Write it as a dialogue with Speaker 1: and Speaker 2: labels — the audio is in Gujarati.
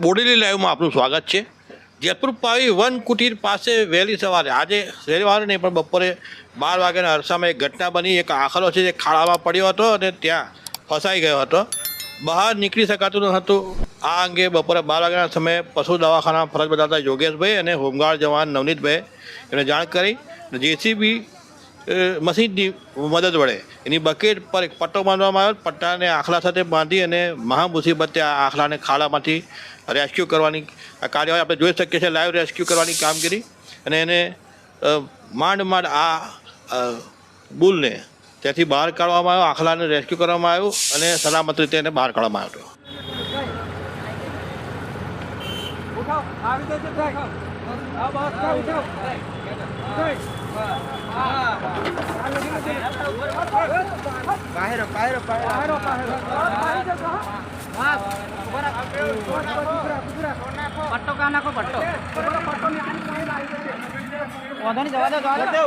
Speaker 1: બોડેલી લાઈવમાં આપનું સ્વાગત છે. જેતપુર પાવી વન કુટીર પાસે વહેલી સવારે, આજે શનિવારે નહીં, પણ બપોરે બાર વાગ્યાના અરસામાં એક ઘટના બની. એક આખરો છે જે ખાડામાં પડ્યો હતો અને ત્યાં ફસાઈ ગયો હતો. બહાર નીકળી શકાતું ન હતું. આ અંગે બપોરે બાર વાગ્યાના સમયે પશુ દવાખાના ફરજ બજાવતા યોગેશભાઈ અને હોમગાર્ડ જવાન નવનીતભાઈ એમને જાણ કરી. જેસીબી મશીનની મદદ વડે. એની બકેટ પર એક પટ્ટો બાંધવામાં આવ્યો. પટ્ટાને આખલા સાથે બાંધી અને મહા મુસીબતે આ આખલાને ખાડામાંથી રેસ્ક્યુ કરવાની કાર્યવાહી આપણે જોઈ શકીએ છીએ, લાઈવ રેસ્ક્યુ કરવાની કામગીરી. અને એને માંડ માંડ આ બુલને ત્યાંથી બહાર કાઢવામાં આવ્યો, આખલાને રેસ્ક્યુ કરવામાં આવ્યું અને સલામત રીતે એને બહાર કાઢવામાં આવ્યો
Speaker 2: ઉઠાવ બાહેર બાહેર. બાહેર
Speaker 3: પટ્ટો કા નાખો પટ્ટો? વાંધો નહીં જવા દો જવા દો.